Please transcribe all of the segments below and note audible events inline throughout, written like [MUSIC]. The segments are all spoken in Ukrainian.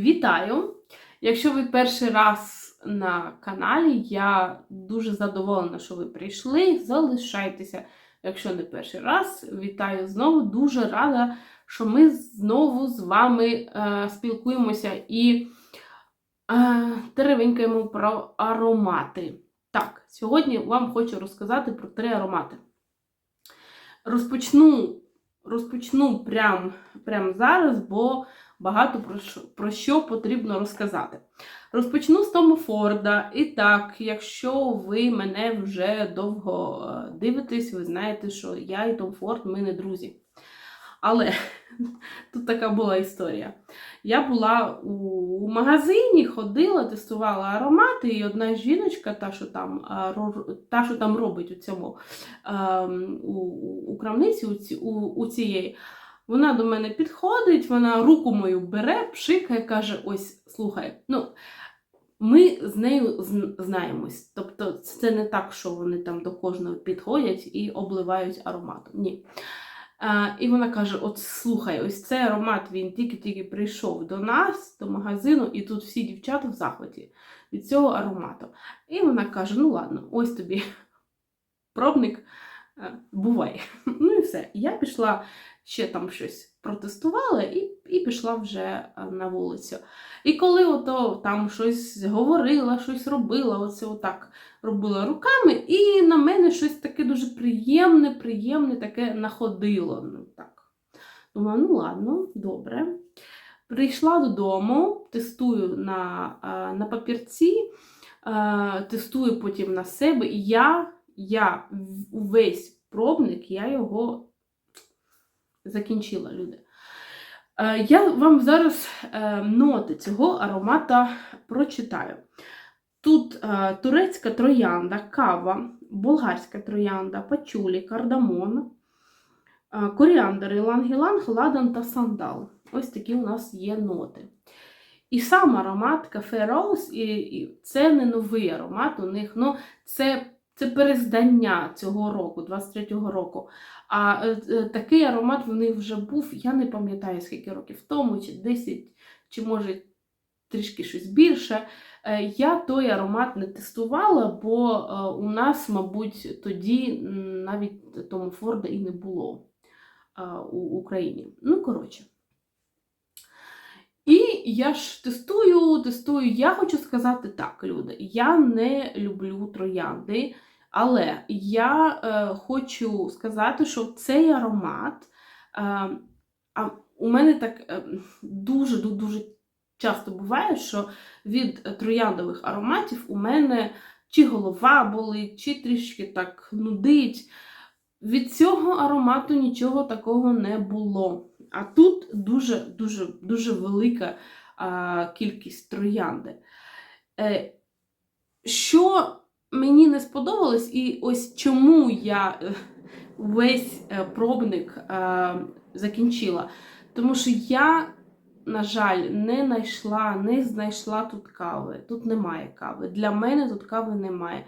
Вітаю! Якщо ви перший раз на каналі, я дуже задоволена, що ви прийшли. Залишайтеся, якщо не перший раз. Вітаю знову. Дуже рада, що ми знову з вами е, спілкуємося і е, теревенькаємо про аромати. Так, сьогодні вам хочу розказати про три аромати. Розпочну, розпочну прямо прям зараз, бо багато про що, потрібно розказати. Розпочну з Тома Форда. І так, якщо ви мене вже довго е, дивитесь, ви знаєте, що я і Том Форд ми не друзі. Але [LAUGHS] тут така була історія. Я була у магазині, ходила, тестувала аромати, і одна жіночка, та, що там, та, що там робить у цьому ем, у, у крамниці у, у, у цієї, вона до мене підходить, вона руку мою бере, пшикає, каже: ось, слухай, ну. Ми з нею знаємось. Тобто це не так, що вони там до кожного підходять і обливають ароматом. Ні. А, і вона каже: От слухай, ось цей аромат він тільки-тільки прийшов до нас, до магазину, і тут всі дівчата в захваті від цього аромату. І вона каже: ну ладно, ось тобі [LAUGHS] пробник, е, бувай. [LAUGHS] Ну і все. Я пішла ще там щось протестувала і, і пішла вже е, на вулицю. І коли ото там щось говорила, щось робила, оце отак робила руками, і на мене щось таке дуже приємне, приємне таке находило. Ну, так. Думаю, ну ладно, добре. Прийшла додому, тестую на, е, на папірці, е, тестую потім на себе, і я, я увесь пробник, я його закінчила, люди. Е, Я вам зараз е, ноти цього аромата прочитаю. Тут е, турецька троянда, кава, болгарська троянда, пачулі, кардамон, коріандр, іланг-іланг, ладан та сандал. Ось такі у нас є ноти. І сам аромат кафе Роуз, і це не новий аромат у них, ну це, це перездання цього року, 23-го року. А е, е, такий аромат в них вже був, я не пам'ятаю скільки років тому, чи 10, чи може трішки щось більше. Е, Я той аромат не тестувала, бо у нас, мабуть, тоді навіть Тому Форда і не було у Україні. Ну, коротше. І я ж тестую, тестую. Я хочу сказати так, люди. Я не люблю троянди, але я е, хочу сказати, що цей аромат. Е, а у мене так е, дуже дуже часто буває, що від трояндових ароматів у мене чи голова болить, чи трішки так нудить. Від цього аромату нічого такого не було. А тут дуже дуже велика а, кількість троянди. Е, що мені не сподобалось, і ось чому я е, весь е, пробник е, закінчила. Тому що я, на жаль, не знайшла, не знайшла тут кави. Тут немає кави. Для мене тут кави немає.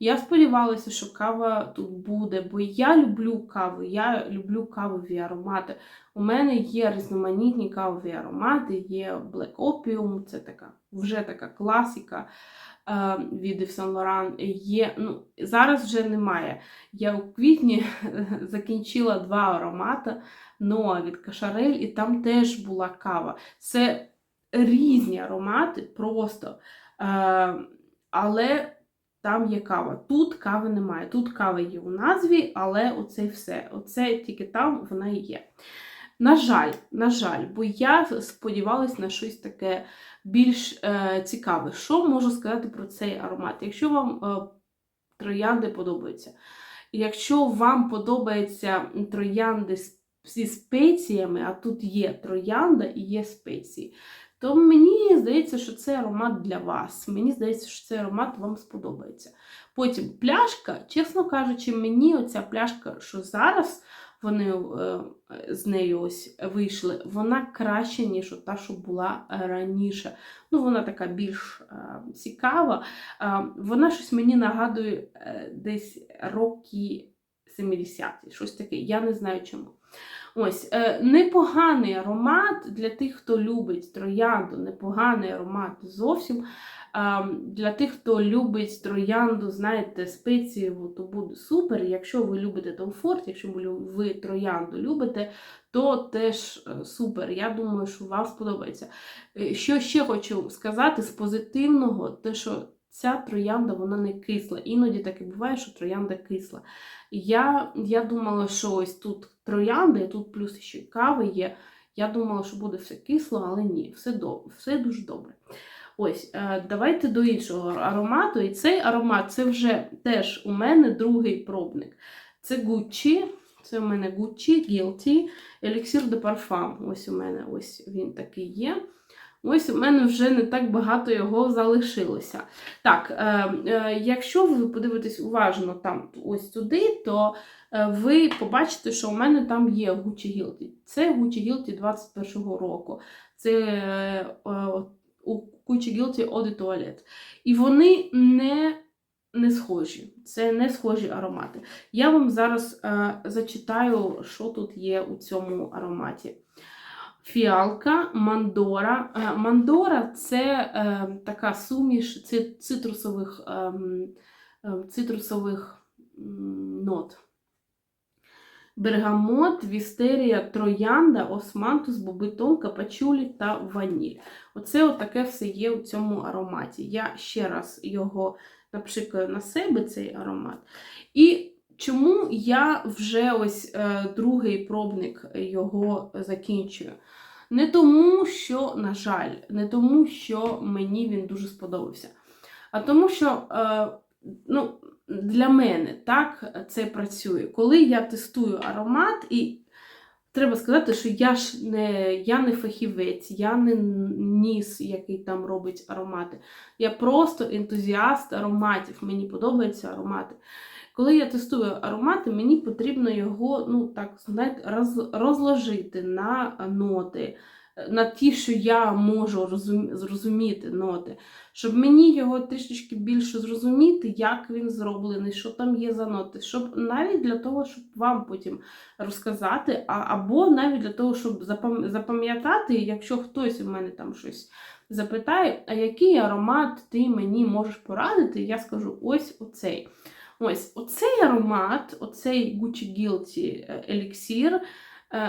Я сподівалася, що кава тут буде, бо я люблю каву, я люблю кавові аромати. У мене є різноманітні кавові аромати, є Black Opium, це така вже така класика від Yves Saint. Є, ну, зараз вже немає. Я у квітні [LAUGHS] закінчила два аромати Ноа від Кашарель, і там теж була кава. Це різні аромати просто. Е, але там є кава. Тут кави немає. Тут кава є у назві, але оце все. Оце тільки там вона і є. На жаль, на жаль, бо я сподівалась на щось таке більш е, цікаве. Що можу сказати про цей аромат? Якщо вам е, троянди подобаються, якщо вам подобаються троянди зі спеціями, а тут є троянда і є спеції, то мені здається, що це аромат для вас. Мені здається, що цей аромат вам сподобається. Потім пляшка, чесно кажучи, мені оця пляшка, що зараз вони е, з нею ось вийшли, вона краща, ніж та, що була раніше. Ну, вона така більш е, цікава. Е, вона щось мені нагадує десь роки 70-ті, щось таке. Я не знаю чому. Ось, непоганий аромат для тих, хто любить троянду, непоганий аромат зовсім. А, Для тих, хто любить троянду, знаєте, спецієву, то буде супер. Якщо ви любите комфорт, якщо ви троянду любите, то теж е, супер. Я думаю, що вам сподобається. Е, Що ще хочу сказати з позитивного, те, що ця троянда вона не кисла. Іноді так і буває, що троянда кисла. Я, я думала, що ось тут троянда, тут плюс ще кави є. Я думала, що буде все кисло, але ні, все, все дуже добре. Ось, е, давайте до іншого аромату. І цей аромат це вже теж у мене другий пробник. Це Gucci, це у мене Gucci Guilty Elixir de Parfum. Ось у мене ось він такий є. Ось у мене вже не так багато його залишилося. Так, е, е, якщо ви подивитесь уважно там ось туди, то е, ви побачите, що у мене там є Gucci Guilty. Це Gucci Guilty 21-го року. Це е, е, Guilty Eau de Toilette. І вони не, не схожі. Це не схожі аромати. Я вам зараз е, зачитаю, що тут є у цьому ароматі. Фіалка, мандора. Е, Мандора це е, така суміш цитрусових, ем, цитрусових нот. Бергамот, вістерія, троянда, османтус, бобитон, капачулі та ваніль. Оце отаке все є у цьому ароматі. Я ще раз його напшикаю на себе, цей аромат. І чому я вже ось е, другий пробник його закінчую? Не тому, що, на жаль, не тому, що мені він дуже сподобався, а тому, що е, ну, для мене так це працює. Коли я тестую аромат, і треба сказати, що я ж не, я не фахівець, я не ніс, який там робить аромати. Я просто ентузіаст ароматів. Мені подобаються аромати. Коли я тестую аромати, мені потрібно його, ну так знаєте, роз, розложити на ноти, на ті, що я можу розум- зрозуміти ноти, щоб мені його трішечки більше зрозуміти, як він зроблений, що там є за ноти, щоб навіть для того, щоб вам потім розказати, а, або навіть для того, щоб запам- запам'ятати, якщо хтось у мене там щось запитає, а який аромат ти мені можеш порадити, я скажу ось оцей. Ось оцей аромат, оцей Gucci Guilty е, еліксір,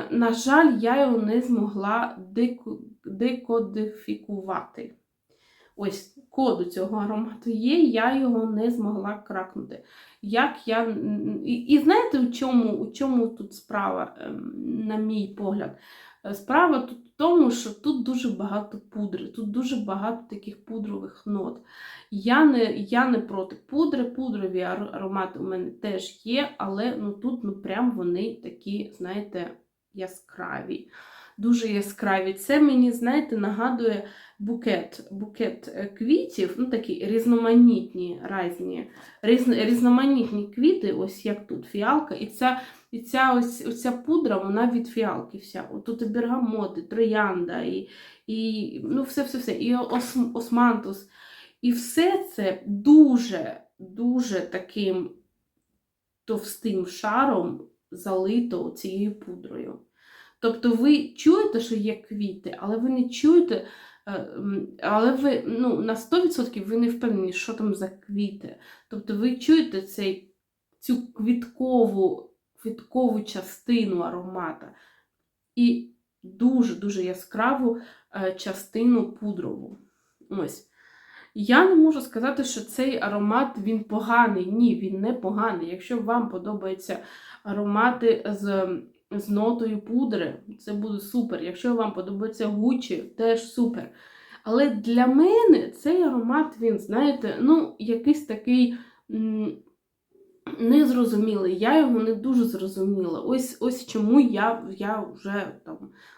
на жаль, я його не змогла декодифікувати. Ось коду цього аромату є, я його не змогла кракнути. Як я... І, і знаєте, у чому, у чому тут справа, ем, на мій погляд? Е, Справа тут в тому, що тут дуже багато пудри, тут дуже багато таких пудрових нот. Я не, я не проти пудри, пудрові аромати у мене теж є, але ну, тут ну, прям вони такі, знаєте, яскраві. Дуже яскраві. Це мені, знаєте, нагадує букет, букет е, квітів, ну такі різноманітні різні, різн, різноманітні квіти, ось як тут фіалка, і ця, і ця ось оця пудра, вона від фіалки вся. Тут і бергамоти, троянда, і, і ну все-все-все, і ос, османтус. І все це дуже, дуже таким товстим шаром залито цією пудрою. Тобто ви чуєте, що є квіти, але ви не чуєте, е, але ви ну, на 100% ви не впевнені, що там за квіти. Тобто ви чуєте цей, цю квіткову, квіткову частину аромата і дуже-дуже яскраву е, частину пудрову. Ось. Я не можу сказати, що цей аромат він поганий. Ні, він не поганий. Якщо вам подобаються аромати з, з нотою пудри, це буде супер. Якщо вам подобається Гуччі, теж супер. Але для мене цей аромат, він, знаєте, ну, якийсь такий незрозумілий. Я його не дуже зрозуміла. Ось, ось чому я, я вже там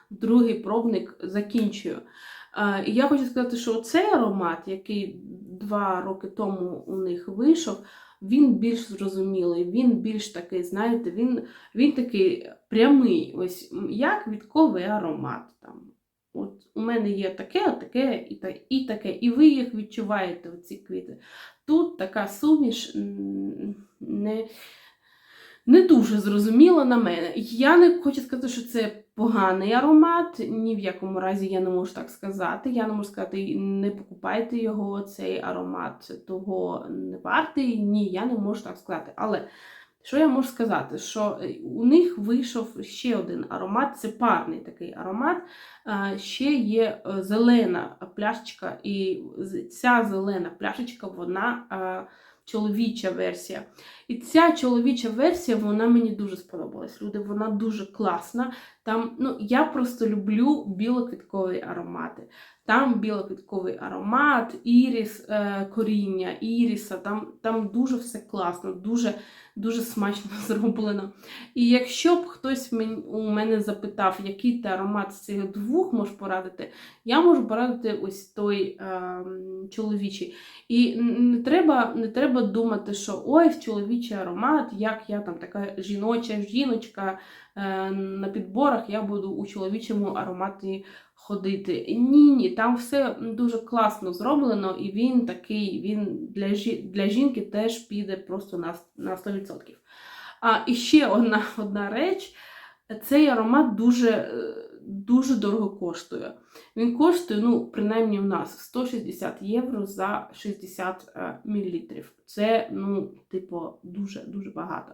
другий пробник закінчую. Е, і Я хочу сказати, що цей аромат, який два роки тому у них вийшов, він більш зрозумілий, він більш такий, знаєте, він, він такий прямий, ось як квітковий аромат. Там. От у мене є таке, таке і, та, і таке, і ви їх відчуваєте, ці квіти. Тут така суміш не, не дуже зрозуміло на мене. Я не хочу сказати, що це поганий аромат. Ні в якому разі я не можу так сказати. Я не можу сказати, не покупайте його, цей аромат того не вартий. Ні, я не можу так сказати. Але що я можу сказати? Що е, у них вийшов ще один аромат, це парний такий аромат. Ще є е, зелена пляшечка, і ця зелена пляшечка, вона чоловіча версія. І ця чоловіча версія, вона мені дуже сподобалась. Люди, вона дуже класна. Там, ну, я просто люблю білоквіткові аромати. Там білоквітковий аромат, іріс, е, коріння, іріса, там, там дуже все класно, дуже, дуже смачно [LAUGHS] зроблено. І якщо б хтось у мене запитав, який ти аромат з цих двох можеш порадити, я можу порадити ось той ем, чоловічий. І не треба, не треба думати, що ой, чоловічий аромат, як я там така жіноча жіночка е, на підборах, я буду у чоловічому ароматі ходити. Ні, ні, там все дуже класно зроблено, і він такий, він для, для жінки теж піде просто на, на 100%. А і ще одна, [LAUGHS] одна реч. Цей аромат дуже, е, дуже дорого коштує. Він коштує, ну, принаймні в нас 160 євро за 60 е, мл. Це, ну, типу, дуже-дуже багато.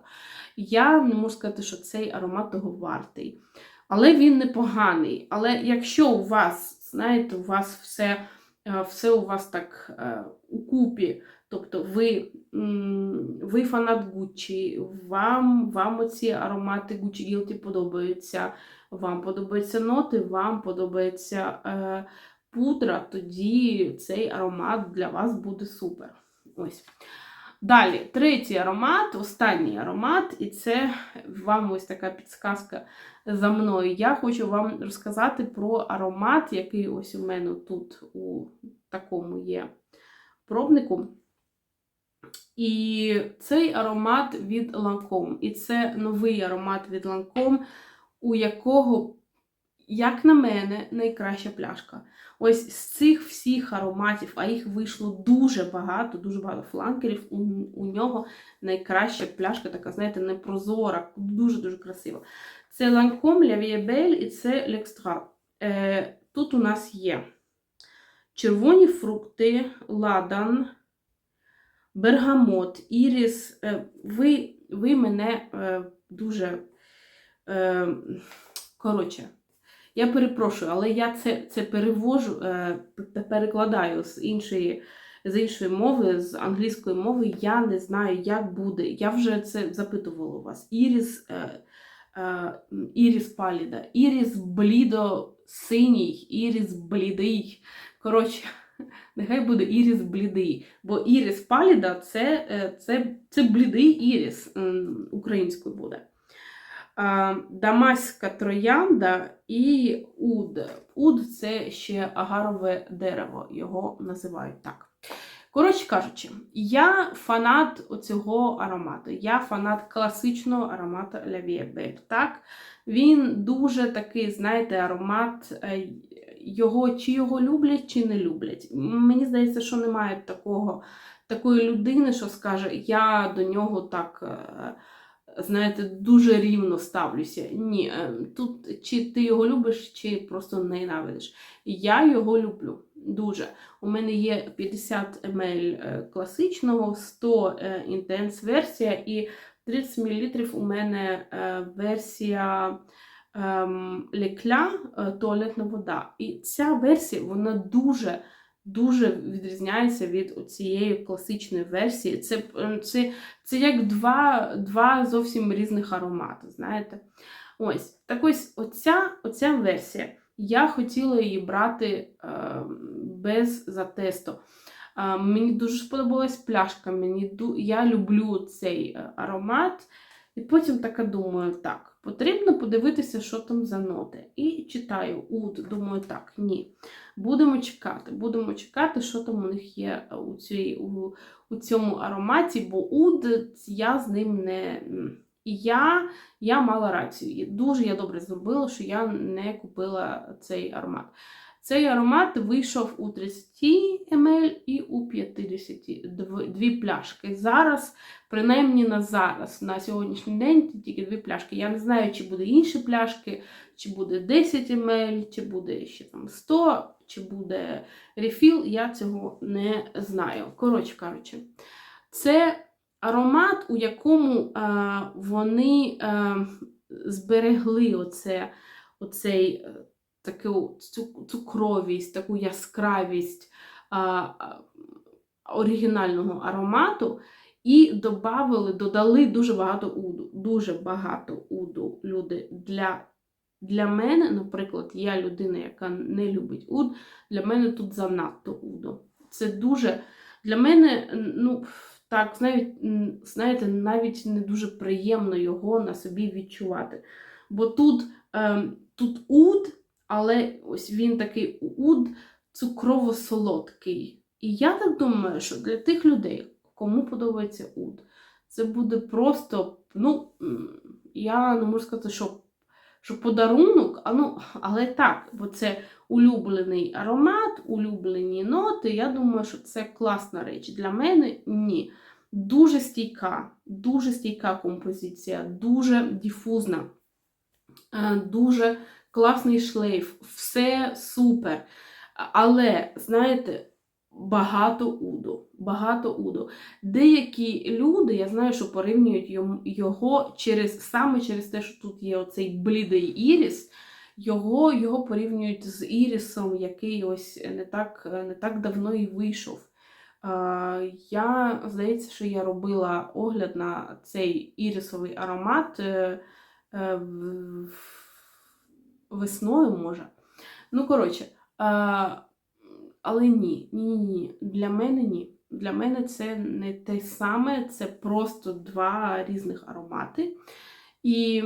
Я не можу сказати, що цей аромат того вартий. Але він непоганий. Але якщо у вас, знаєте, у вас все, е, все у вас так е, укупі, тобто ви, ви фанат Гуччі, вам, вам оці аромати Gucci Guilty подобаються, вам подобаються ноти, вам подобається е, пудра, тоді цей аромат для вас буде супер. Ось. Далі, третій аромат, останній аромат, і це вам ось така підсказка за мною. Я хочу вам розказати про аромат, який ось у мене тут у такому є пробнику. І цей аромат від Lancome. І це новий аромат від Lancome, у якого, як на мене, найкраща пляшка. Ось з цих всіх ароматів, а їх вийшло дуже багато, дуже багато фланкерів. У, у нього найкраща пляшка, така, знаєте, непрозора, дуже-дуже красива. Це Lancome La Vie Belle і це L'Extra. Е, тут у нас є червоні фрукти, ладан, бергамот, іріс. Е, ви, ви мене е, дуже. Коротше, я перепрошую, але я це, це перевожу, перекладаю з іншої, з іншої мови, з англійської мови. Я не знаю, як буде. Я вже це запитувала у вас. Іріс, іріс паліда, іріс блідо синій, іріс блідий. Коротше, [LAUGHS] нехай буде іріс блідий. Бо іріс паліда це, е, це, це блідий іріс українською буде. А, Дамаська троянда і уд. Уд це ще агарове дерево, його називають так. Коротше кажучи, я фанат цього аромату. Я фанат класичного аромату La Vie Так? Він дуже такий, знаєте, аромат. е, Його, чи його люблять, чи не люблять. Мені здається, що немає такого, такої людини, що скаже, я до нього так. Знаєте, дуже рівно ставлюся. Ні, е, тут чи ти його любиш, чи просто ненавидиш. Я його люблю дуже. У мене є 50 мл е, класичного, 100 е, інтенс версія і 30 мл у мене версія ем, лекля е, туалетна вода. І ця версія, вона дуже. Дуже відрізняється від цієї класичної версії. Це, е, це це як два, два зовсім різних аромати, знаєте. Ось, так ось оця, оця версія. Я хотіла її брати е, без затесту. Е, мені дуже сподобалась пляшка. Мені, я люблю цей е, аромат. І потім така думаю, так, потрібно подивитися, що там за ноти. І читаю уд, думаю, так, ні. Будемо чекати, будемо чекати, що там у них є у, цій, у, у цьому ароматі, бо уд я з ним не. Я, я мала рацію. Дуже я добре зробила, що я не купила цей аромат. Цей аромат вийшов у 30 мл і у 50 дві пляшки. Зараз, принаймні на зараз, на сьогоднішній день тільки дві пляшки. Я не знаю, чи буде інші пляшки, чи буде 10 мл, чи буде ще там 100, чи буде рефіл. Я цього не знаю. Коротше кажучи, це аромат, у якому е, вони е, зберегли оце, оцей е, таку цу- цукровість, таку яскравість а, оригінального аромату і добавили, додали дуже багато уду. Дуже багато уду люди для. Для мене, наприклад, я людина, яка не любить уд, для мене тут занадто уду. Це дуже для мене, ну, так, навіть, знаєте, навіть не дуже приємно його на собі відчувати. Бо тут, ем, тут уд, але ось він такий уд цукрово-солодкий. І я так думаю, що для тих людей, кому подобається уд, це буде просто, ну, я не можу сказати, що, що подарунок, а ну, але так, бо це улюблений аромат, улюблені ноти. Я думаю, що це класна річ. Для мене ні. Дуже стійка, дуже стійка композиція, дуже діфузна, е, дуже класний шлейф, все супер. Але, знаєте, багато уду. Багато уду. Деякі люди, я знаю, що порівнюють його через саме через те, що тут є оцей блідий іріс. Його, його порівнюють з ірісом, який ось не так, не так давно і вийшов. Я, здається, що я робила огляд на цей ірисовий аромат е, е, в- весною, може. Ну, коротше, е, але ні, ні, ні. Для мене ні. Для мене це не те саме, це просто два різних аромати. І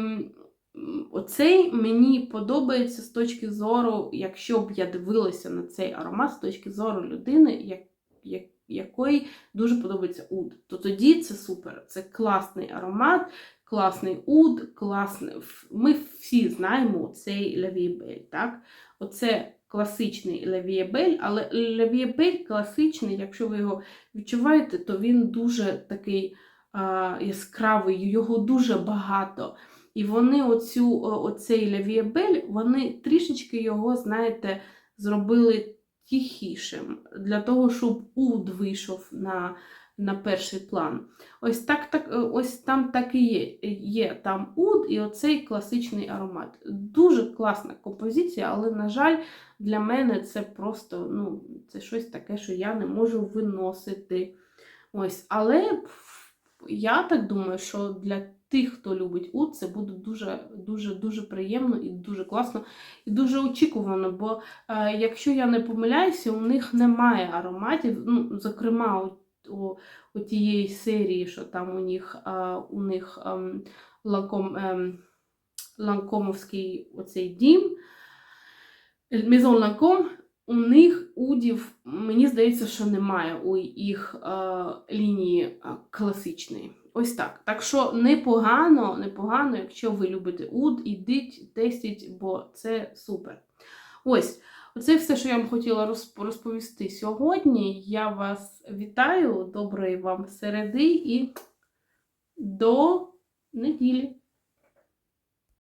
оцей мені подобається з точки зору, якщо б я дивилася на цей аромат з точки зору людини, як, як, якої дуже подобається уд, то тоді це супер. Це класний аромат, класний уд, класний. Ми всі знаємо цей лавієбель, так? Оце класичний лавієбель, але лавієбель класичний, якщо ви його відчуваєте, то він дуже такий а, яскравий, його дуже багато. І вони оцю, оцей лавієбель, вони трішечки його, знаєте, зробили тихішим, для того, щоб уд вийшов на, на перший план. Ось так, так, е, ось там так і є. Є там уд і оцей класичний аромат. Дуже класна композиція, але, на жаль, для мене це просто ну, це щось таке, що я не можу виносити. Ось, але я так думаю, що для тих, хто любить уд, це буде дуже дуже дуже приємно і дуже класно, і дуже очікувано. Бо е, якщо я не помиляюся, у них немає ароматів. Ну, зокрема, у, у, тієї серії, що там у них е, у них ем, лаком, ем, ланкомовський оцей дім. Maison Lancome, у них удів, мені здається, що немає у їх е, лінії е, класичної. Ось так. Так що непогано, непогано, якщо ви любите уд, ідіть, тестіть, бо це супер. Ось, оце все, що я вам хотіла розповісти сьогодні. Я вас вітаю, доброї вам середи і до неділі.